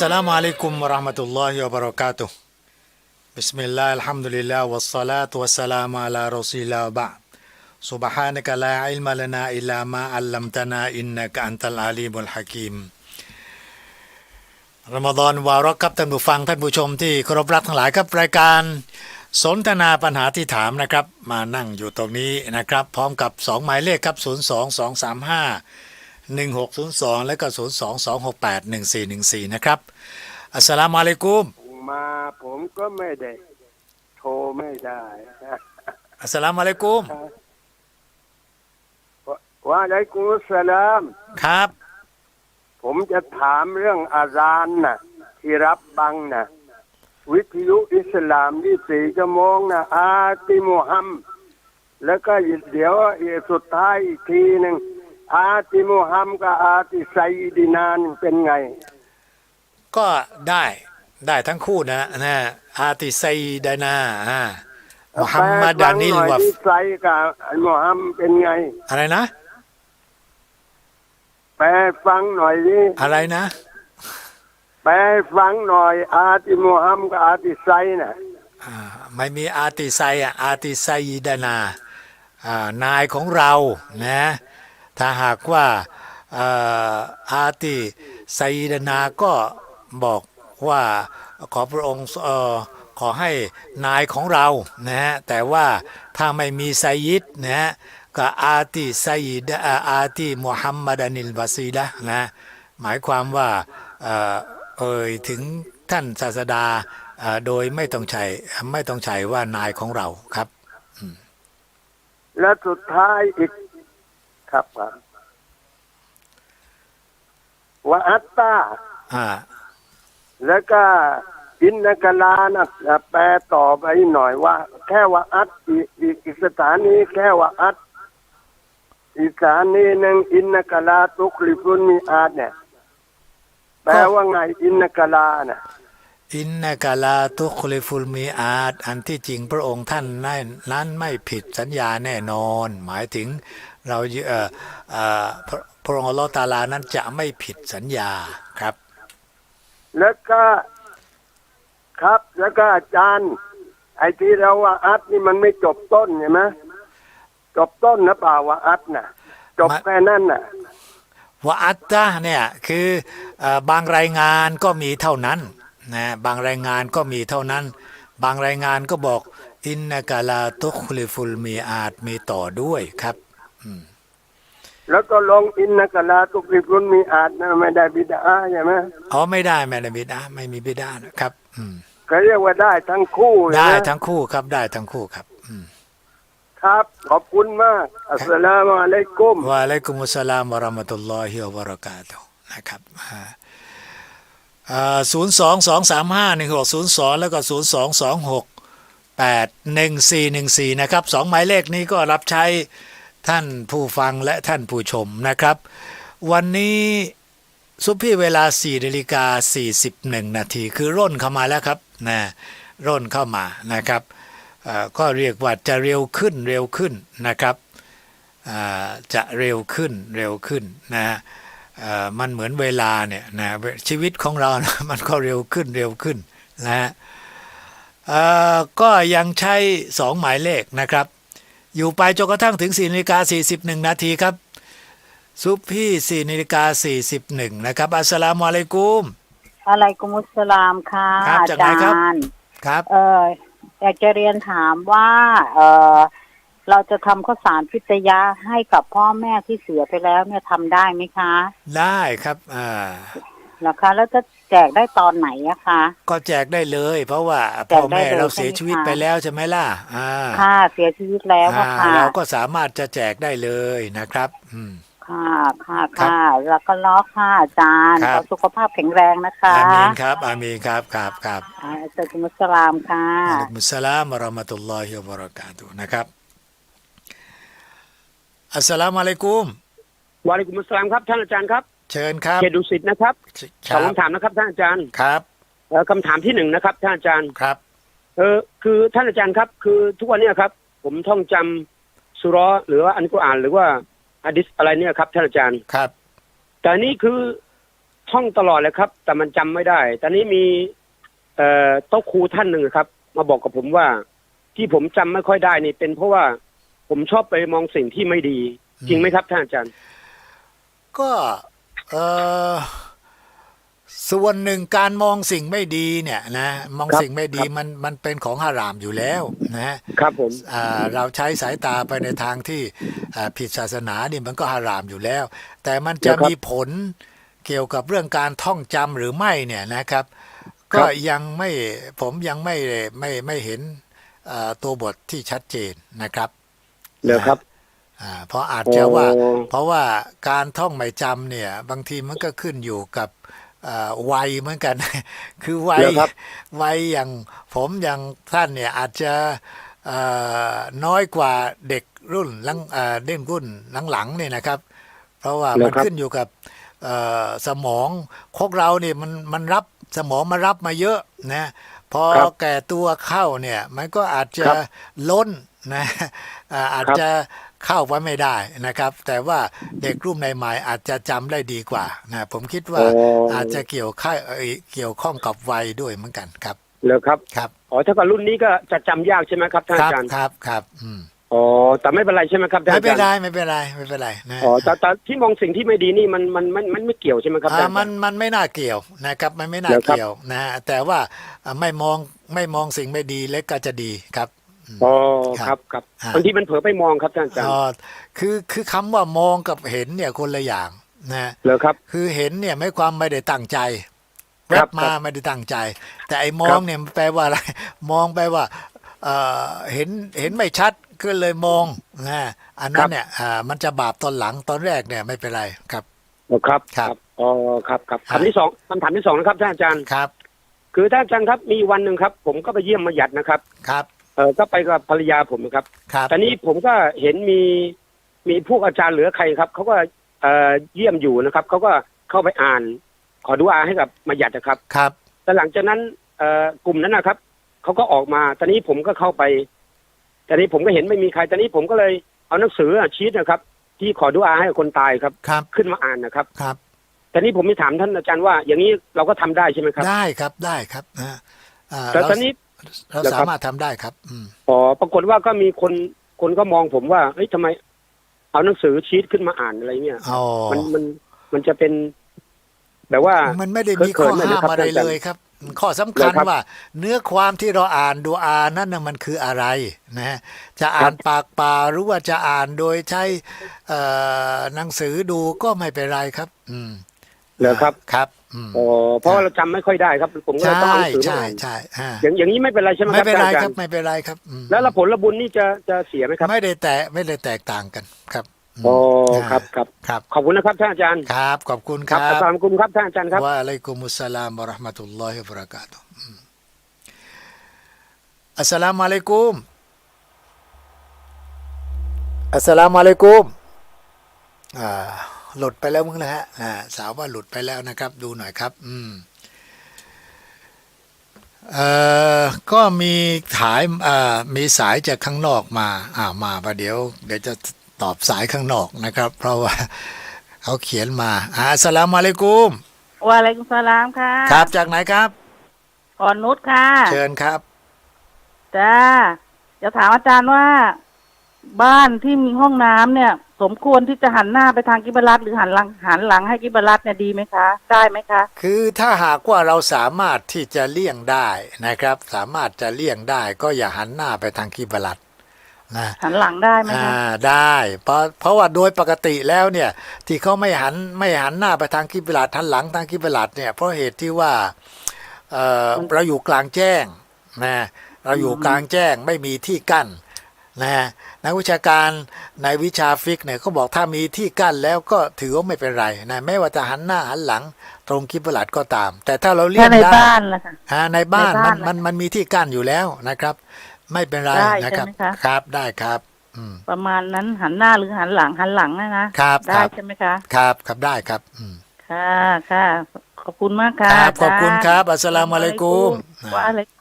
السلام عليكم ورحمة الله وبركاته بسم الله الحمد لله والصلاة والسلام على رسول الله وبعد سبحانك لا علم لنا إلا ما علمتنا إنك أنت العليم الحكيم รอมฎอนวาระครับท่านผู้ฟังท่านผู้ชมที่เคารพรักทั้งหลายครับรายการสนทนาปัญหาที่ถามนะครับ มานั่งอยู่ตรงนี้นะครับ พร้อมกับ 2 หมายเลขครับ 02235 1602 และก็ 022681414 นะครับ อัสสลามุอะลัยกุม มาผมก็ไม่ได้ โทรไม่ได้อัสสลามุอะลัยกุม ว่าอะไรกุมุสสลาม ครับ ผมจะถามเรื่องอาซานน่ะ ที่รับบังน่ะ วิทยุอิสลามที่สี่ชั่วโมงน่ะ อาติมุฮัมมัดแล้วก็เดี๋ยวอีกสุดท้ายอีกทีหนึ่ง อาติมุฮัมมัดกับอาติไซดินานเป็นไง ก็ได้ได้ทั้งคู่นะนะอาติไซดานาอ่ามุฮัมมัดานิลแปลวะฟังหน่อยที่ไซกับมุฮัมมัดเป็นไง อะไรนะแปลฟังหน่อยดิอะไรนะแปลฟังหน่อย อาติมุฮัมมัดกับอาติไซน่ะอ่าไม่มีอาติไซอะอาติไซดานาอ่านายของเรานะ ถ้าหากว่าอาติไซดานาก็บอกว่าขอพระองค์ขอให้นายของเรานะฮะแต่ว่าถ้าไม่มีไซยิดนะฮะก็อาติไซดอาติมุฮัมมัดานิลวาซีละนะหมายความว่าเอ่อเอ่ยถึงท่านศาสดาโดยไม่ต้องใช้ไม่ต้องใช้ว่านายของเราครับ และสุดท้ายอีก ครับครับว่าอัตตาอ่า แล้วก็อินนกลานะแปลต่อไปหน่อยว่า แค่ว่าอัตอีกอีกอีกสถานีแค่ว่าอัตอีกสถานีหนึ่งอินนกลาตุกลิฟุนมีอาดเนี่ยแปลว่าไงอินนกลาน่ะอินนากาลาตุคลิฟุลมีอาดอันที่จริงพระองค์ท่านนั้นนั้นไม่ผิดสัญญาแน่นอน หมายถึง เราเอ่อเอ่อพระพระองค์อัลลอฮฺตาลานั้นจะไม่ผิดสัญญาครับ แล้วก็ครับ แล้วก็อาจารย์ ไอ้ที่เราว่าอัดนี่มันไม่จบต้นใช่ไหมจบต้นนะเปล่าว่าอัดน่ะ จบมาแค่นั้นน่ะวะอัตตะเนี่ยคือเอ่อบางรายงานก็มีเท่านั้นนะบางรายงานก็มีเท่านั้น บางรายงานก็บอกอินนากาลาตุคลิฟุลมีอาดมีต่อด้วยครับ แล้วก็ลงอินนกลาตุกริฟุนมีอาจนะไม่ได้บิดาใช่ไหมอ๋อไม่ได้แม่นบิดาไม่มีบิดานะครับ อืมก็เรียกว่าได้ทั้งคู่ได้นะทั้งคู่ครับได้ทั้งคู่ครับ อืมครับ ขอบคุณมาก อัสสลามุอะลัยกุมวะอะลัยกุมุสสลามวะเราะห์มะตุลลอฮิวะบะเราะกาตุฮ์นะครับศูนย์สองสองสามห้าหนึ่งหกศูนย์สองแล้วก็ศูนย์สองสองหกแปดหนึ่งสี่หนึ่งสี่นะครับสองหมายเลขนี้ก็รับใช้ ท่านผู้ฟังและท่านผู้ชมนะครับ วันนี้ซุปพี่เวลา4นาฬิกา41 นาทีคือร่นเข้ามาแล้วครับนะร่นเข้ามานะครับก็เรียกว่าจะเร็วขึ้นเร็วขึ้นนะครับจะเร็วขึ้นเร็วขึ้นนะมันเหมือนเวลาเนี่ยนะชีวิตของเรานะมันก็เร็วขึ้นเร็วขึ้นนะฮะก็ยังใช้สองหมายเลขนะครับ อยู่ไปจนกระทั่งถึง4นาฬิกา41 นาทีครับ ซุปพี่4นาฬิกา41 นะครับ อัสสลามุอะลัยกุมอะไรกุมุสสลามค่ะครับอาจากไหนครับจารย์ครับ เอออยากจะเรียนถามว่า เออเราจะทำข้าวสารพิทยาให้กับพ่อแม่ที่เสียไปแล้วเนี่ยทำได้ไหมคะได้ครับอ่า เหรอคะ แล้วจะ แจกได้ตอนไหนอะคะก็แจกได้เลย เพราะว่าแจพ่อกได้แม่เลยเราเสียใช่ไหมชีวิตคะไปแล้วใช่ไหมล่ะอ่าค่ะเสียชีวิตแล้วอะอ่าค่ะเราก็สามารถจะแจกได้เลยนะครับ อืมค่ะค่ะครับค่ะแล้วก็ล้อค่ะอาจารย์ครัขบอสุขภาพแข็งแรงนะคะอามีนครับอามีนครับครับครับอ่าอัสสกุมุสสลามค่ะอะลัยกุมุสสลามวะเราะห์มะตุลลอฮิวะบะเราะกาตุฮ์นะครับอัสสลามุอะลัยกุมวาเลกุมุสสลามครับท่านอาจารย์ครับ เชิญครับเขตดุสิตนะครับคสอรังบคำถามนะครับท่านอาจารย์ครับเอ่อคำถามที่หนึ่งนะครับท่านอาจารย์ครับ เออคือท่านอาจารย์ครับ คือทุกวันเนี้ครับ ผมท่องจำสุเราะห์หรือว่าอันกุรอานหรือว่าอะดิษอะไรเนี่ยครับท่านอาจารย์ครับ แต่นี่คือท่องตลอดเลยครับ แต่มันจำไม่ได้ ตอนนี้มี เอ่อโต๊ะครูท่านหนึ่งครับ มาบอกกับผมว่า ที่ผมจำไม่ค่อยได้นี่เป็นเพราะว่าผมชอบไปมองสิ่งที่ไม่ดี จริงไหมครับท่านอาจารย์ ก็เออ ส่วนหนึ่งการมองสิ่งไม่ดีเนี่ยนะมองครับสิ่งไม่ดีครับมันมันเป็นของฮารามอยู่แล้วนะครับผมอ่าเราใช้สายตาไปในทางที่อ่าผิดศาสนานี่มันก็ฮารามอยู่แล้ว แต่มันจะนะครับมีผลเกี่ยวกับเรื่องการท่องจำหรือไม่เนี่ยนะครับครับ ก็ยังไม่ผมยังไม่ไม่ไม่เห็นอ่าตัวบทที่ชัดเจนนะครับเลยครับ อ่าเพราะอาจจะว่าโอ้เพราะว่าการท่องไม่จำเนี่ย บางทีมันก็ขึ้นอยู่กับอ่าวัยเหมือนกัน คือวัยเหรอครับวัยอย่างผมอย่างท่านเนี่ยอาจจะเอ่อน้อยกว่าเด็กรุ่นหลังเอ่อเด่นรุ่นหลังๆเนี่ยนะครับ เพราะว่าเหรอมันครับขึ้นอยู่กับเอ่อสมองของเราเนี่ยมันมันรับสมองมารับมาเยอะนะพอครับแก่ตัวเข้าเนี่ย มันก็อาจจะครับล้นนะอ่าอาจครับจะ เข้าไว้ไม่ได้นะครับ แต่ว่าเด็กรุ่นใหม่ๆอาจจะจำได้ดีกว่านะผมคิดว่าโอ้อาจจะเกี่ยวข้าเอ่อเกี่ยวข้องกับวัยด้วยเหมือนกันครับเลยครับครับอ๋อถ้ากับรุ่นนี้ก็จะจำยากใช่ไหมครับท่านครับอาจารย์ครับครับอืมอ๋อแต่ไม่เป็นไรใช่ไหมครับท่านไม่อาเป็นจารไรย์ไม่เป็นไรไม่เป็นไรนะอ๋อแต่แต่ที่มองสิ่งที่ไม่ดีนี่มันมันมันมันไม่เกี่ยวใช่ไหมครับท่านอ่าอามัจานรย์มันไม่น่าเกี่ยวนะครับมันไม่น่าเหรอครับเกี่ยวนะฮะแต่ว่าอ่าไม่มองไม่มองสิ่งไม่ดีเล็กก็จะดีครับ อ๋อคครัรับบครับอ่าบางทีมันเผลอไปมองครับท่านอาจารย์อ๋อคือคือคำว่ามองกับเห็นเนี่ยคนละอย่างนะเลยครับ คือเห็นเนี่ยไม่ความไม่ได้ตั้งใจแวครับบมาครับไม่ได้ตั้งใจ แต่ไอ้มองเนี่ยมันแปลว่าอะไร มองแปลว่าเอ่อเห็นเห็นไม่ชัดก็เลยมองนะอันนั้นเนี่ยอ่ามันจะบาปตอนหลังตอนแรกเนี่ยไม่เป็นไรครับอ๋อครับครับอ๋อครับครับครับคำที่สองคำถามที่สองนะครับท่านอาจารย์ครับ คือท่านอาจารย์ครับมีวันหนึ่งครับ ผมก็ไปเยี่ยมมาหยัดนะครับครับ เออก็ไปกับภรรยาผมนะครับครับตอนนี้ผมก็เห็นมีมีพวกอาจารย์เหลือใครครับเขาก็เอ่อเยี่ยมอยู่นะครับเขาก็เข้าไปอ่าน ขอดูอาให้กับมาหยัดนะครับ ครับ แต่หลังจากนั้นเอ่อกลุ่มนั้นนะครับเขาก็ออกมาตอนนี้ผมก็เข้าไปตอนนี้ผมก็เห็นไม่มีใครตอนนี้ผมก็เลยเอาหนังสืออะชีตนะครับ ที่ขอดูอาให้กับคนตายครับ ครับขึ้นมาอ่านนะครับ ครับตอนนี้ผมมีถามท่านอาจารย์ว่า อย่างนี้เราก็ทำได้ใช่ไหมครับ ได้ครับได้ครับนะอ่าแต่เราตอนนี้ เราเหรอครับสามารถทำได้ครับ อืมอ๋อปรากฏว่าก็มีคนคนก็มองผมว่าเฮ้ยทำไม เอาหนังสือชีตขึ้นมาอ่านอะไรเนี่ยอ๋อมันมันมันจะเป็นแบบว่า มันไม่ได้มีเขิข้อนๆหน่อยห้านะมครับอะไรอาจารย์เลยครับ ข้อสำคัญเหรอครับว่า เนื้อความที่เราอ่านดูอานั่นน่ะมันคืออะไรนะฮะจะอ่านปากเปล่าหรือว่าจะอ่านโดยใช้เอ่อหนังสือดูก็ไม่เป็นไรครับ อืมเหรอครับครับ อืมอ๋อเพราะว่าเราจำไม่ค่อยได้ครับ ผมก็เลยใช่ต้องเอาหนังสือมาใช่อ่านใช่อ่าอย่างอย่างนี้ไม่เป็นไรใช่ไหมไม่เป็นไรอาจาครับย์ไม่เป็นไรครับอืมแล้วผลบุญนี่จะจะเสียไหมครับ ไม่ได้แตกไม่ได้แตกต่างกันครับมอ๋ออ่าครับครับครับ ขอบคุณนะครับท่านอาจารย์ครับ ขอบคุณคครัรับบอัสสลามุอะลัยกุมครับท่านอาจารย์ครับวะอะลัยกุมุสสลามวะเราะห์มะตุลลอฮิวะบะเราะกาตุฮ์อืมอัสสลามุอะลัยกุมอัสสลามุอะลัยกุมอ่า หลุดไปแล้วมึงนะฮะอ่าสาวว่าหลุดไปแล้วนะครับ ดูหน่อยครับ อืมเอ่อก็มีถ่ายอ่ามีสายจากข้างนอกมาอ่ามาประเดี๋ยว เดี๋ยวจะตอบสายข้างนอกนะครับ เพราะว่าเขาเขียนมาอ่าอัสสลามุอะลัยกุมวะอะลัยกุมสลามค่ะครับจากไหนครับอ่อนนุชค่ะ เชิญครับจ้าจะถามอาจารย์ว่า บ้านที่มีห้องน้ำเนี่ย สมควรที่จะหันหน้าไปทางกิบลัดหรือหันหลังหันหลังให้กิบลัดเนี่ยดีไหมคะ ได้ไหมคะ คือถ้าหากว่าเราสามารถที่จะเลี่ยงได้นะครับ สามารถจะเลี่ยงได้ก็อย่าหันหน้าไปทางกิบลัดนะหันหลังได้ไหมอ่าคะได้เพราะเพราะว่าโดยปกติแล้วเนี่ยที่เขาไม่หันไม่หันหน้าไปทางกิบลัดหันหลังทางกิบลัดเนี่ยเพราะเหตุที่ว่าเอ่อเราอยู่กลางแจ้งนะเราอยู่กลางแจ้งไม่มีที่กั้น นะนักวิชาการในวิชาฟิกเนี่ยเขาบอกถ้ามีที่กั้นแล้วก็ถือว่าไม่เป็นไรนะไม่ว่าจะหันหน้าหันหลัง ตรงกิบลัดก็ตาม แต่ถ้าเราเลี่ถ้ายงในได้บ้านล่ะค่ะอ่าในบ้านในมับ้านนมันมันมีที่กั้นอยู่แล้วนะครับ ไม่เป็นไรได้นะครับใช่ไหมคะครับได้ครับอืมประมาณนั้นหันหน้าหรือหันหลังหันหลังนะนะครับคได้รับใช่ไหมคะครับครับได้ครับอืมค่ะค่ะขอบคุณมากค่ะครับขอบคุณาจาย์ครับ อัสสลามุอะลัยกุมวะอะลัยอ่า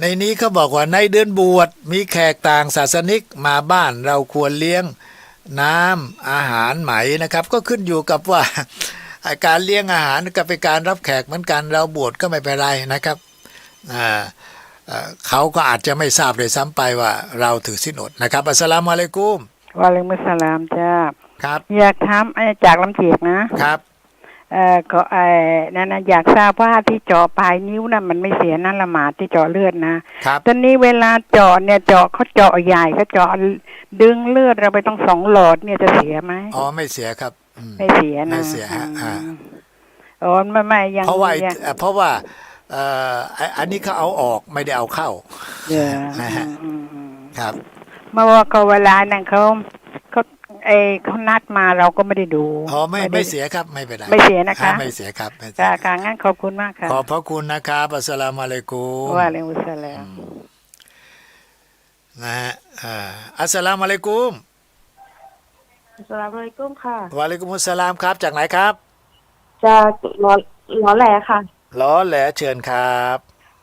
ในนี้เขาบอกว่าในเดือนบวชมีแขกต่างศาสนิกมาบ้านเราควรเลี้ยงน้ำอาหารไหมนะครับ ก็ขึ้นอยู่กับว่าการเลี้ยงอาหารก็เป็นการรับแขกเหมือนกันเราบวชก็ไม่เป็นไรนะครับอ่าเอ่อเขาก็อาจจะไม่ทราบเลยซ้ำไปว่าเราถือสินอดนะครับ อัสสลามุอะลัยกุมวะอะลัยกุมุสสลามจ้าครับ อยากถามไอ้จากลำเจียกนะครับ เอ่อก็ไอ้นั่นนะอยากทราบว่าที่เจาะปลายนิ้วน่ะมันไม่เสียนะละหมาดที่เจาะเลือดนะครับ ตอนนี้เวลาเจาะเนี่ยเจาะเขาเจาะใหญ่เขาเจาะดึงเลือดเราไปต้องสองหลอดเนี่ยจะเสียไหมอ๋อไม่เสียครับอืม ไม่เสียนะไม่เสียฮะอ่าอืมอ๋อไม่ไม่ยังเพราะว่าไอ้ยังเอ่อเพราะว่าเอ่อไอ้อันนี้เขาเอาออกไม่ได้เอาเข้า เดี๋ยวนะฮะ อืมอืมครับ เมื่อว่าก็เวลานั่นเขา เขาเออเขานัดมาเราก็ไม่ได้ดูอ๋อไม่ด้ไม่เสียครับไม่เป็นไรไม่เสียนะคะรับไม่เสียครับไม่เสียค่ะค่ะงั้นขอบคุณมากค่ะขอบพระคุณนะครับอัสสลามุอะลัยกุมว่าเลยมุสลามนะฮะอ่าอัสสลามุอะลัยกุมสลามอะลัยกุมค่ะวะอะลัยกุมุสสลามครับ จากไหนครับ จากหล้อหล้อแหลค่ะล้อแหลเชิญครับ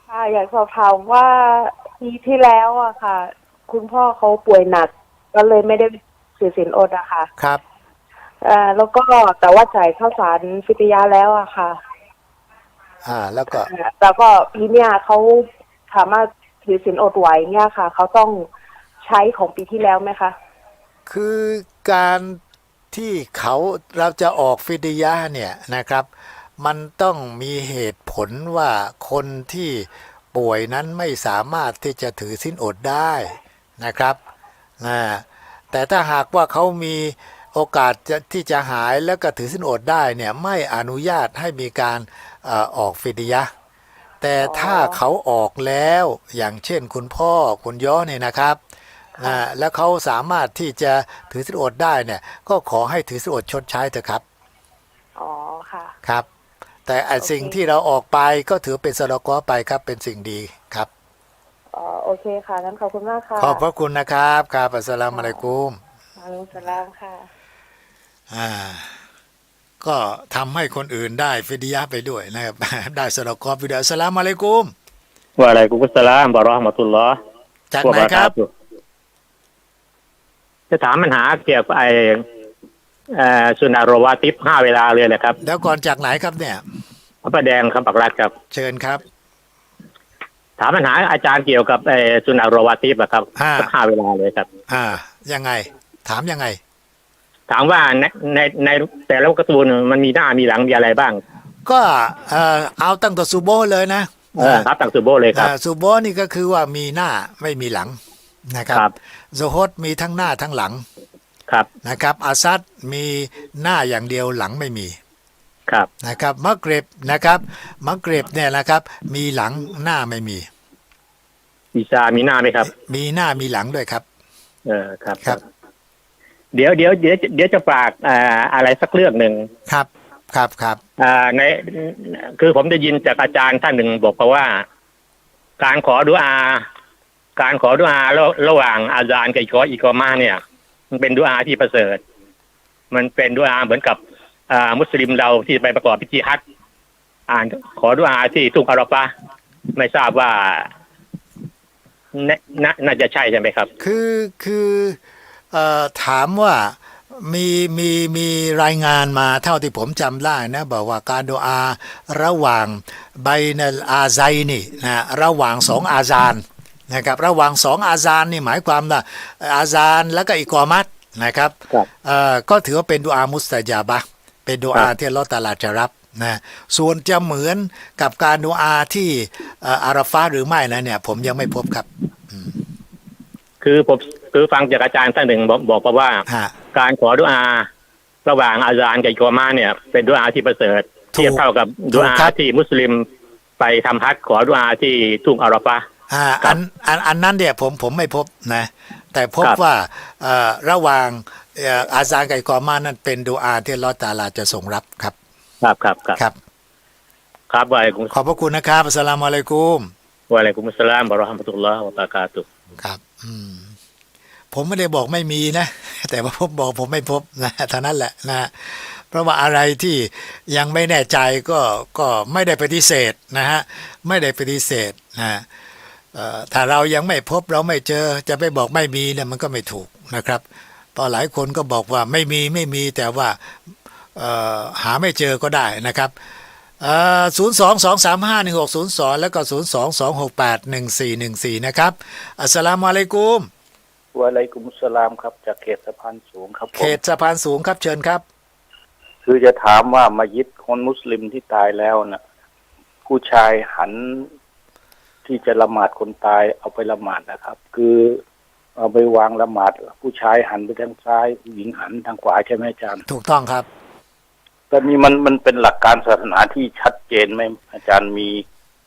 ค่ะอยากสอบถามว่าปีที่แล้วอะค่ะ คุณพ่อเขาป่วยหนักก็เลยไม่ได้ สือสินอดอะค่ะครับเอ่อแล้วก็แต่ว่าจ่ายข้าวสารฟิตยาแล้วอะค่ะ อ่า แล้วก็เอ่อแต่ก็ปีเนี้ยเขาสามารถถือสินอดไหวเนี่ยค่ะเขาต้องใช้ของปีที่แล้วไหมคะ คือการที่เขาเราจะออกฟิดยะห์เนี่ยนะครับ มันต้องมีเหตุผลว่าคนที่ป่วยนั้นไม่สามารถที่จะถือสินอดได้นะครับนะ แต่ถ้าหากว่าเขามีโอกาสจะที่จะหายแล้วก็ถือสินอดได้เนี่ยไม่อนุญาตให้มีการเออออกฟิดยะห์แต่ถ้าเขาออกแล้วอย่างเช่นคุณพ่อคุณย้อเนี่ยนะครับนะแล้วเขาสามารถที่จะถือสินอดได้เนี่ยก็ขอให้ถือสินอดชดใช้เถอะครับอ๋อค่ะครับ แต่ไอ้สิ่งที่เราออกไปก็ถือเป็นสะดอกอไปครับเป็นสิ่งดีครับอ๋อ โอเคค่ะงั้นขอบคุณมากค่ะขอบพระคุณนะครับครับอัสสลามุอะลัยกุมอัลลอฮุสลามค่ะ อ่า ก็ทำให้คนอื่นได้ฟิดยะห์ไปด้วยนะครับ ได้สะดอกอไปด้วยอัสสลามุอะลัยกุมวะอะลัยกุมุสสลามบารอฮ์มะตุลลอฮ์จากวะไหนบะเราะครักาบตุฮ์จะถามปัญหาเกี่ยวกับไอเอ่อสุนาโรวาติฟห้าเวลาเลยแหละครับ แล้วก่อนจากไหนครับเนี่ยพระประแดงคำปักรัฐครับ เชิญครับ ถามปัญหาอาจารย์เกี่ยวกับไอสุนาโรวาติฟอะครับอ่าสักห้าเวลาเลยครับ อ่า ยังไง ถามยังไง ถามว่าในในในแต่ละการ์ตูนมันมีหน้ามีหลังมีอะไรบ้าง ก็เอ่อเอาตั้งแต่ซูโบเลยนะเออครับต่างสุโบเลยครับอ่าซูโบนี่ก็คือว่ามีหน้าไม่มีหลังนะครับครับโซฮดมีทั้งหน้าทั้งหลังครับนะครับ อาซัดมีหน้าอย่างเดียวหลังไม่มี ครับนะครับมะเกรบนะครับมะเกรบเนี่ยนะครับ มีหลังหน้าไม่มีอีซามีหน้าไหมครับ มีหน้ามีหลังด้วยครับ เออครับครับ เดี๋ยวเดี๋ยวเดี๋ยวเดี๋ยวจะฝากอ่าอะไรสักเรื่องหนึ่งครับครับครับอ่าในคือผมได้ยินจากอาจารย์ท่านหนึ่งบอกมาว่า การขอดุอา การขอดุอาระระหว่างอาจารย์กับอีกออีกอมาเนี่ย มันเป็นดุอาที่ประเสริฐ มันเป็นดุอาเหมือนกับ อ่ามุสลิมเราที่ไปประกอบพิธีฮัจญ์อ่านขอดุอาที่ทุ่งอาราฟะห์ไม่ทราบว่านานาน่าจะใช่ใช่ไหมครับ คือคือเอ่อถามว่ามีมีมีรายงานมาเท่าที่ผมจำได้นะ บอกว่าการดูอาระหว่างไบนัลอาไซนี่นะระหว่างสองอาซานนะครับระหว่างสองอาซานนี่หมายความว่าอาซานแล้วก็อิกอมัตนะครับครับเอ่อก็ถือว่าเป็นดูอามุสตาจาบะห์ เป็นดูอาครับที่อัลเลอฮ์ตะอาลาจะรับนะส่วนจะเหมือนกับการดูอาที่เอ่ออาราฟาหรือไม่นะเนี่ยผมยังไม่พบครับ คือผมคือฟังจากอาจารย์ท่านหนึ่งบอกบอกมาว่าฮะการขอดุอา ระหว่างอาจารย์กับอิกอมาเนี่ย เป็นดุอาที่ประเสริฐถูกเทียบเท่ากับดุอาถูกครับที่มุสลิมไปทำฮัจญ์ขอดุอาที่ทุ่งอาราฟะห์อ่าครัอับนอันอันนั้นเนี่ยผมผมไม่พบนะ แต่พบครับว่าเอ่อระหว่างเอ่ออาซานกับอิกอมานั้นเป็นดูอาที่อัลเลอฮ์ตะอาลาจะทรงรับครับ ครับครับครับครับครับวะอะลัยกุมขอบพระคุณนะครับอัสสลามุอะลัยกุมวะอะลัยกุมุสสลามบารอฮ์มะตุลลอฮ์วะบะเราะกาตุฮ์ครับ อืม ผมไม่ได้บอกไม่มีนะ แต่ว่าผมบอกผมไม่พบนะเท่านั้นแหละนะเพราะว่าอะไรที่ยังไม่แน่ใจก็ก็ไม่ได้ปฏิเสธนะฮะไม่ได้ปฏิเสธนะเอ่อถ้าเรายังไม่พบเราไม่เจอจะไปบอกไม่มีเนี่ยมันก็ไม่ถูกนะครับเพราะหลายคนก็บอกว่าไม่มีไม่มีแต่ว่าเอ่อหาไม่เจอก็ได้นะครับศูนย์สองสองสามห้าหนึ่งหกศูนย์สองแล้วก็ศูนย์สองสองหกแปดหนึ่งสี่หนึ่งสี่นะครับ อัสสลามุอะลัยกุมวะอะลัยกุมุสสลามครับจากเขตสะพานสูงครับผเขมตสะพานสูงครับเชิญครับ คือจะถามว่ามายิดคนมุสลิมที่ตายแล้วนะผู้ชายหันที่จะละหมาดคนตายเอาไปละหมาดนะครับ คือ เอาไปวางละหมาด ผู้ชายหันไปทางซ้ายผู้หญิงหันทางขวาใช่ไหมอาจารย์ถูกต้องครับตอนนี้มันมันเป็นหลักการศาสนาที่ชัดเจนไหมอาจารย์มี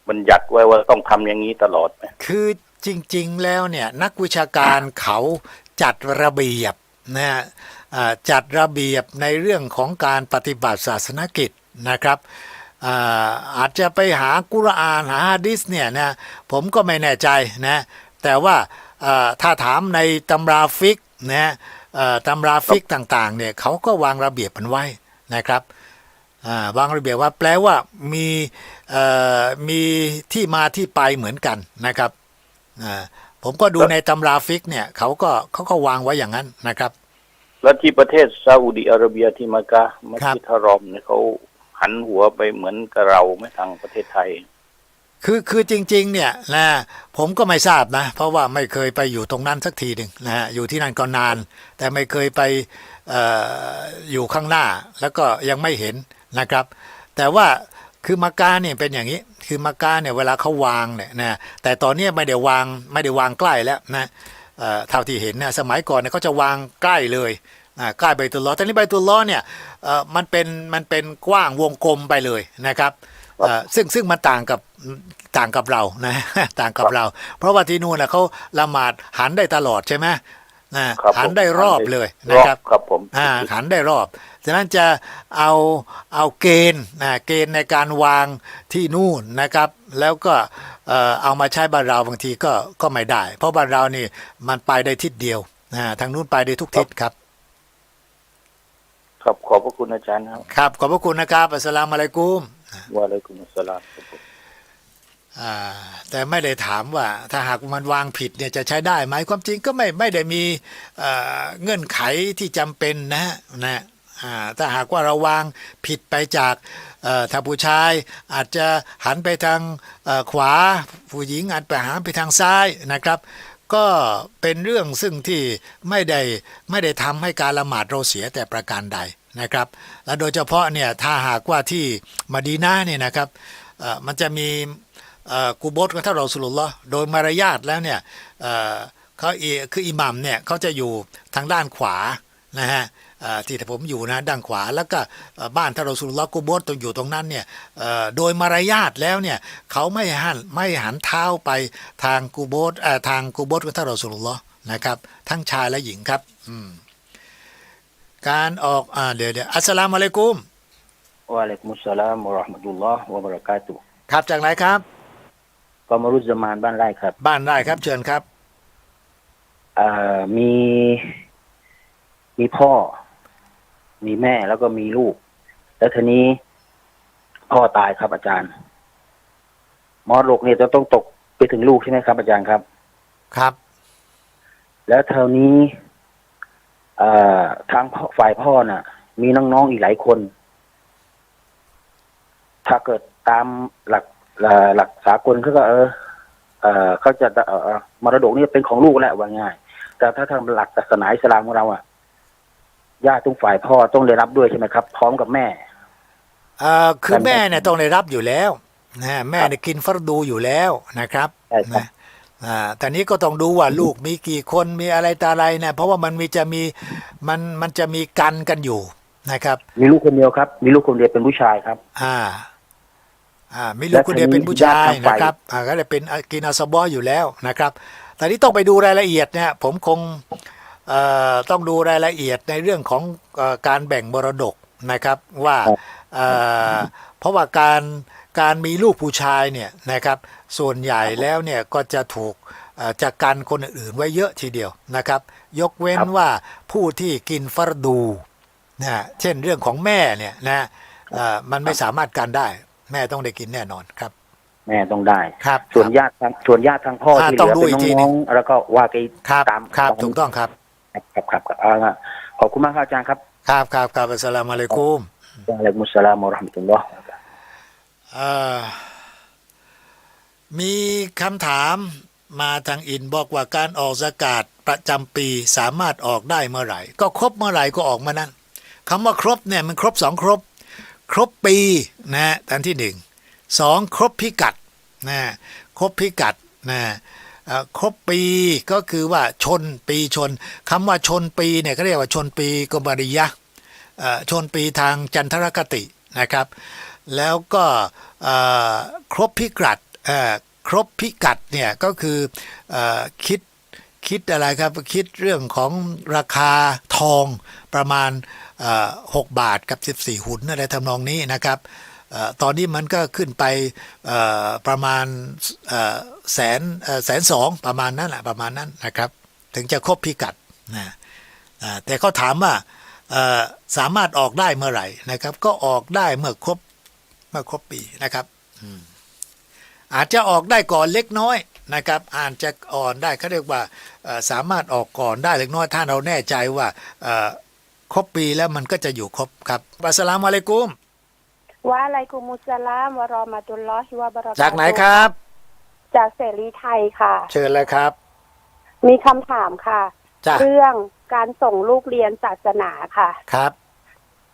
บัญญัติไว้ว่าต้องทำอย่างนี้ตลอดไหมคือจริง ๆ แล้วเนี่ย นักวิชาการเขาจัดระเบียบนะฮะอ่าจัดระเบียบในเรื่องของการปฏิบัติศาสนกิจนะครับอ่าอาจจะไปหากุรอานหาฮะดิษเนี่ยนะผมก็ไม่แน่ใจนะแต่ว่าอ่า ถ้าถามในตำราฟิกนะเอ่อตำราฟิกต่างๆเนี่ยเขาก็วางระเบียบมันไว้นะครับอ่าวางระเบียบว่าแปลว่ามีเอ่อมีที่มาที่ไปเหมือนกันนะครับอ่าผมก็ดูในตำราฟิกเนี่ยเขาก็เขาก็วางไว้อย่างนั้นนะครับ แล้วที่ประเทศซาอุดิอาระเบียที่มักกะมัสครับยิดฮารอมเนี่ยเขาหันหัวไปเหมือนกับเราไหม่ทางประเทศไทย คือคือจริงๆเนี่ยนะผมก็ไม่ทราบนะ เพราะว่าไม่เคยไปอยู่ตรงนั้นสักทีหนึ่งนะฮะอยู่ที่นั่นก็นาน แต่ไม่เคยไปออยู่ข้างหน้าแล้วก็ยังไม่เห็นนะครับ แต่ว่าคือมักกะเนี่ยเป็นอย่างนี้ คือมักกะเนี่ยเวลาเขาวางเนี่ยนะแต่ตอนนี้ไม่ได้วางไม่ได้วางใกล้แล้วนะเท่าที่เห็นนะสมัยก่อนเนี่ยเขาจะวางใกล้เลยใกล้ใบตุลล้อแต่นี่ใบตุลล้อเนี่ยมันเป็นมันเป็นกว้างวงกลมไปเลยนะครับ ซึ่งซึ่งมันต่างกับต่างกับเรานะต่างกับเรา เพราะว่าที่นู่นนะเขาละหมาดหันได้ตลอดใช่ไหมนะครับผมหันได้รอบเลยรนะอบครับครับผมอ่าหันได้รอบฉะนั้นจะเอาเอาเกณฑ์นะเกณฑ์ในการวางที่นู่นนะครับ แล้วก็เอ่อเอามาใช้บ้านเราบางทีก็ก็ไม่ได้ เพราะบ้านเรานี่มันไปได้ทิศเดียวนะทางนู้นไปได้ทุกทิศครับ ครับขอบพระคุณอาจารย์ครับ ครับ ขอบพระคุณนะครับอัสสลามุอะลัยกุม วะอะลัยกุมุสสลามครับผมอ่าแต่ไม่ได้ถามว่า ถ้าหากมันวางผิดเนี่ยจะใช้ได้ไหมความจริงก็ไม่ไม่ได้มีเอ่อเงื่อนไขที่จำเป็นนะนะอ่าถ้าหากว่าเราวางผิดไปจากเอ่อถ้าผู้ชายอาจจะหันไปทางเอ่อขวาผู้หญิงอาจไปหันไปทางซ้ายนะครับ ก็เป็นเรื่องซึ่งที่ไม่ได้ไม่ได้ทำให้การละหมาดเราเสียแต่ประการใด นะครับ และโดยเฉพาะเนี่ยถ้าหากว่าที่มะดีนาเนี่ยนะครับมันจะมีกูโบสของท่านรอสุลลอฮ์โดยมารยาทแล้วเนี่ยเขาคืออิหมัมเนี่ยเขาจะอยู่ทางด้านขวานะฮะที่ผมอยู่นะด้านขวาแล้วก็บ้านท่านรอสุลลอกูโบสตรงอยู่ตรงนั้นเนี่ยโดยมารยาทแล้วเนี่ยเขาไม่หันไม่หันเท้าไปทางกูโบสทางกูโบสของท่านรอสุลลอนะครับทั้งชายและหญิงครับอืม การออกอ่าเดี๋ยวเดี๋ยวอัสสลามุอะลัยกุมวะอะลัยกุมุสสลามวะเราะห์มะตุลลอฮ์วะบะเราะกาตุฮ์ครับจากไหนครับกอมรุซมานบ้านไร่ครับ บ้านได้ครับเชิญครับเอ่อมี มีพ่อ มีแม่แล้วก็มีลูก แล้วทีนี้ พ่อตายครับอาจารย์มรดกเนี่ยจะต้องตกไปถึงลูกใช่ไหมครับอาจารย์ครับ ครับ แล้วเท่านี้ เอ่อทางพ่อฝ่ายพ่อน่ะ มีน้องๆอีกหลายคน ถ้าเกิดตามหลักเอ่อหลักสากลเขาก็ เออเอ่อเขาจะเอ่อมรดกนี่เป็นของลูกแหละว่าง่าย แต่ถ้าทางหลักศาสนาอิสลามของเราอะญาติทุกฝ่ายพ่อต้องได้รับด้วยใช่ไหมครับ พร้อมกับแม่เอ่อคือแม่เนี่ยต้องได้รับอยู่แล้วนะแม่เนี่ยกินฟัรดูอยู่แล้วนะครับใช่ครับนะ อ่าแต่นี้ก็ต้องดูว่าลูกมีกี่คนมีอะไรตาอะไรนะเพราะว่ามันมีจะมีมันมันจะมีกันกันอยู่นะครับ มีลูกคนเดียวครับ มีลูกคนเดียวเป็นผู้ชายครับ อ่า อ่ามีลูกคนเดียวเป็นผู้ชายและทางฝ่ายนะครับ อ่าก็เลยเป็นกินอาซาบออยู่แล้วนะครับแต่นี้ต้องไปดูรายละเอียดเนี่ยผมคงเอ่อต้องดูรายละเอียดในเรื่องของเอ่อการแบ่งมรดกนะครับว่าเอ่อเพราะว่าการ การมีลูกผู้ชายเนี่ยนะครับส่วนใหญ่แล้วเนี่ยก็จะถูกเอ่อจากกันคนอื่นๆไว้เยอะทีเดียวนะครับ ยกเว้นว่าผู้ที่กินฟัรดูนะเช่นเรื่องของแม่เนี่ยนะเอ่อมันไม่สามารถกันได้ แม่ต้องได้กินแน่นอนครับ แม่ต้องได้ครับส่วนญาติทางส่วนญาติทางพ่ออ่าที่เหต้องลือดูเป็นอีกทีหนึ่น้องงๆแล้วก็ว่าไปครับตามครับตามถูกต้องครับ ครับครับครับอ่าขอบคุณมากครับอาจารย์ครับ ครับครับครับอัสสลามุอะลัยกุมวะอะลัยกุมุสสลามวะเราะห์มะตุลลอฮ์เอ่อ มีคำถามมาทางอินบอกว่าการออกสกาดประจำปีสามารถออกได้เมื่อไหร่ ก็ครบเมื่อไหร่ก็ออกมานั้นคำว่าครบเนี่ยมันครบสองครบ ครบปีนะฮะอันที่หนึ่งสองครบพิกัดนะครบพิกัดนะครบปีก็คือว่าชนปีชนคำว่าชนปีเนี่ยเขาเรียกว่าชนปีกบริยะชนปีทางจันทรคตินะครับ แล้วก็ครบพิกัดครบพิกัดเนี่ยก็คืออคิดคิดอะไรครับคิดเรื่องของราคาทองประมาณ 6 บาทกับ 14 หุ่นอะไรทำนองนี้นะครับออตอนนี้มันก็ขึ้นไปประมาณแสนแสนสองประมาณนั้นแหละประมาณนั้นนะครับ ถึงจะครบพิกัดนะแต่เขาถามว่าสามารถออกได้เมื่อไหร่นะครับ ก็ออกได้เมื่อครบ เมื่อครบปีนะครับอืมอาจจะออกได้ก่อนเล็กน้อยนะครับอาจจะอ่อนได้เขาเรียกว่าเอ่อสามารถออกก่อนได้เล็กน้อยถ้าเราแน่ใจว่าเอ่อครบปีแล้วมันก็จะอยู่ครบครับอัสสลามุอะลัยกุมว่าอะไรกุมุสลามวะรอมาตุลลอฮิวะบะเราะกาตุฮ์จากไหนครับ จากเสรีไทยค่ะ เชิญเลยครับ มีคำถามค่ะจ้ะเรื่องการส่งลูกเรียนศาสนาค่ะ ครับ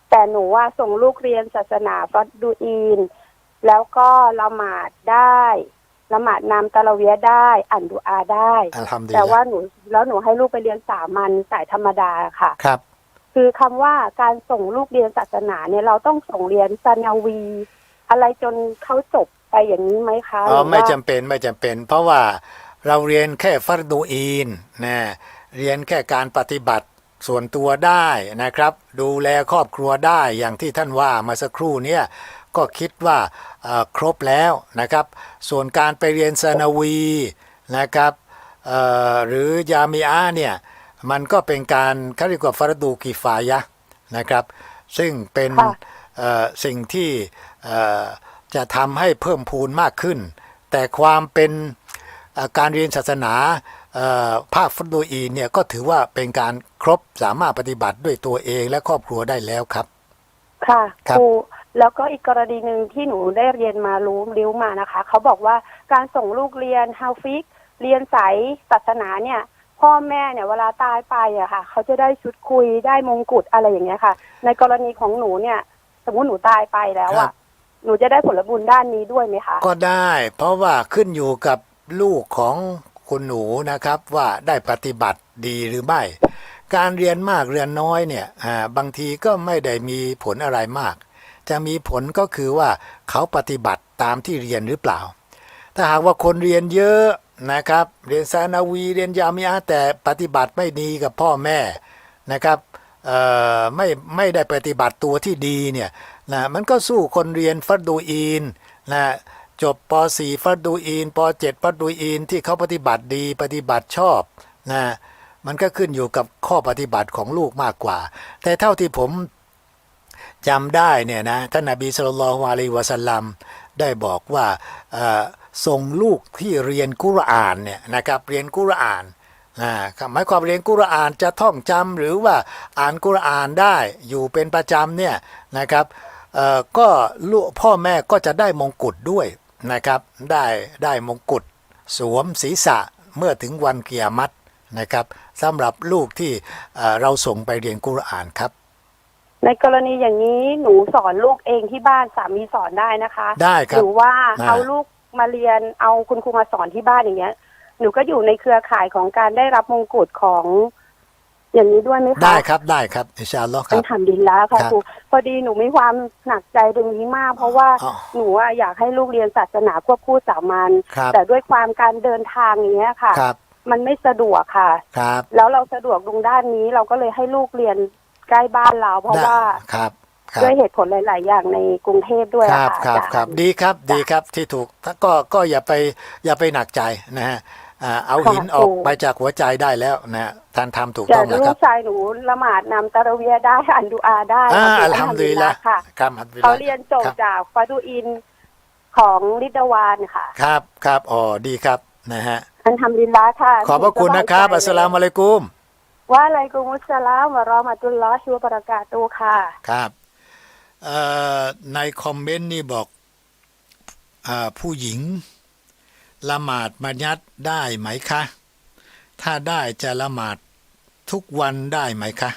แต่หนูว่าส่งลูกเรียนศาสนาฟัดดูอีน แล้วก็ละหมาดได้ละหมาดนำตะละเวียได้อ่านดูอาได้ อัลฮัมดุลิลแต่ว่าละหนูแล้วหนูให้ลูกไปเรียนสามัญสายธรรมดาค่ะ ครับ คือคำว่าการส่งลูกเรียนศาสนาเนี่ยเราต้องส่งเรียนซานาวี อะไรจนเขาจบไปอย่างนี้ไหมคะอ๋อหรือไม่ว่าจำเป็นไม่จำเป็น เพราะว่าเราเรียนแค่ฟัรดูอีนนะเรียนแค่การปฏิบัติ ส่วนตัวได้นะครับ ดูแลครอบครัวได้อย่างที่ท่านว่ามาสักครู่เนี่ยก็คิดว่าเอ่อครบแล้วนะครับ ส่วนการไปเรียนซานาวีนะครับเอ่อหรือยามีอาเนี่ยมันก็เป็นการเขาเรียกว่าฟารดูกิฟายะนะครับ ซึ่งเป็นค่ะเอ่อสิ่งที่เอ่อจะทำให้เพิ่มพูนมากขึ้น แต่ความเป็นเอ่อการเรียนศาสนาเอ่อ ภาคฟัดดูอีนเนี่ยก็ถือว่าเป็นการครบสามารถปฏิบัติด้วยตัวเองและครอบครัวได้แล้วครับ ค่ะครับครูแล้วก็อีกกรณีหนึ่งที่หนูได้เรียนมารู้ริ้วมานะคะ เขาบอกว่าการส่งลูกเรียนฮาฟิกเรียนสายศาสนาเนี่ยพ่อแม่เนี่ยเวลาตายไปอะค่ะ เขาจะได้ชุดคุยได้มงกุฎอะไรอย่างเงี้ยค่ะ ในกรณีของหนูเนี่ย สมมุติหนูตายไปแล้วครัอะบหนูจะได้ผลบุญด้านนี้ด้วยไหมคะ ก็ได้ เพราะว่าขึ้นอยู่กับลูกของ คุณหนูนะครับว่าได้ปฏิบัติดีหรือไม่ การเรียนมากเรียนน้อยเนี่ยบางทีก็ไม่ได้มีผลอะไรมาก จะมีผลก็คือว่าเขาปฏิบัติตามที่เรียนหรือเปล่า ถ้าหากว่าคนเรียนเยอะนะครับ เรียนซานาวีเรียนยามิอาแต่ปฏิบัติไม่ดีกับพ่อแม่นะครับไม่ไม่ได้ปฏิบัติตัวที่ดีเนี่ยนะมันก็สู้คนเรียนฟัดดูอีนนะ จบป .4 ฟัดดูอีนป .7 ฟัดดูอีนที่เขาปฏิบัติดีปฏิบัติชอบนะมันก็ขึ้นอยู่กับข้อปฏิบัติของลูกมากกว่า แต่เท่าที่ผมจำได้เนี่ยนะท่านนบีสุลต่านละฮ์อะลัยฮิวะสัลลัมได้บอกว่าส่งลูกที่เรียนกุรอานเนี่ยนะครับเรียนกุรอานนะหมายความเรียนกุรอานจะท่องจำหรือว่าอ่านกุรอานได้อยู่เป็นประจำเนี่ยนะครับก็ลูกพ่อแม่ก็จะได้มงกุฎด้วย นะครับได้ได้มงกุฎสวมศีรษะเมื่อถึงวันเกียรมัตนะครับสำหรับลูกที่เอ่อเราส่งไปเรียนกุรอานครับ ในกรณีอย่างนี้หนูสอนลูกเองที่บ้านสามีสอนได้นะคะ ได้คหรับรือว่าอ่าเอาลูกมาเรียนเอาคุณครูมาสอนที่บ้านอย่างเงี้ย หนูก็อยู่ในเครือข่ายของการได้รับมงกุฎของ อย่างนี้ด้วยไหมคะได้ครับได้ครับอินชาอัลลอฮ์คเป็รันบทำดินแล้วค่ะครับครูพอดีหนูมีความหนักใจตรงนี้มาก เพราะว่าอ๋อหนูอะอยากให้ลูกเรียนศาสนาควบคู่สามัญครับ แต่ด้วยความการเดินทางอย่างเงี้ยค่ะ ครับมันไม่สะดวกค่ะ ครับแล้วเราสะดวกตรงด้านนี้เราก็เลยให้ลูกเรียนใกล้บ้านเรา เพราะได้ว่าครับครับ ด้วยเหตุผลหลาย ๆ อย่างในกรุงเทพด้วยคอะรับค่ะครับอาจารย์ ครับดีครับดีครับที่ถูกถ้าก็ก็อย่าไปอย่าไปหนักใจนะฮะ อ่าเอาค่ะหินออกถูกไปจากหัวใจได้แล้วนะฮะท่านทำถูกแต่ต้องแล้วลูครักบชายหนูละหมาดนำตะระเวียได้อันดูอาได้อ่าค่ะอัลฮัมดุลิลละค่ะครับอัลฮัมดุลิลละเขาเรียนจบครับจากฟาดูอินของลิดาวานค่ะ ครับครับอ๋อดีครับนะฮะอันทำดินละค่ะ ขอบพระคุณนะครับหนูอัสสสลามุอะลัยกุมว่าอะไรกุมุสสลามวะเราะห์มะตุลลอฮิวะบะเราะกาตุฮ์ค่ะ ครับเอ่อในคอมเมนต์นี่บอกอาผู้หญิง ละหมาดมัญัดได้ไหมคะ ถ้าได้จะละหมาดทุกวันได้ไหมคะ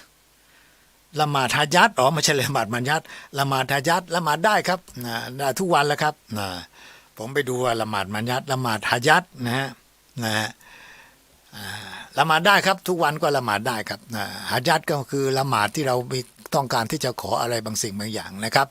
ละหมาดฮะยัดอ๋อไม่ใช่ละหมาดมัญัดละหมาดฮะยัดละหมาดได้ครับนะได้ทุกวันแล้วครับนะผมไปดูว่าละหมาดมัญัดละหมาดฮะยัดนะฮะนะฮะละหมาดได้ครับทุกวันก็ละหมาดได้ครับนะฮะยัดก็คือละหมาดที่เรามีต้องการที่จะขออะไรบางสิ่งบางอย่างนะครับ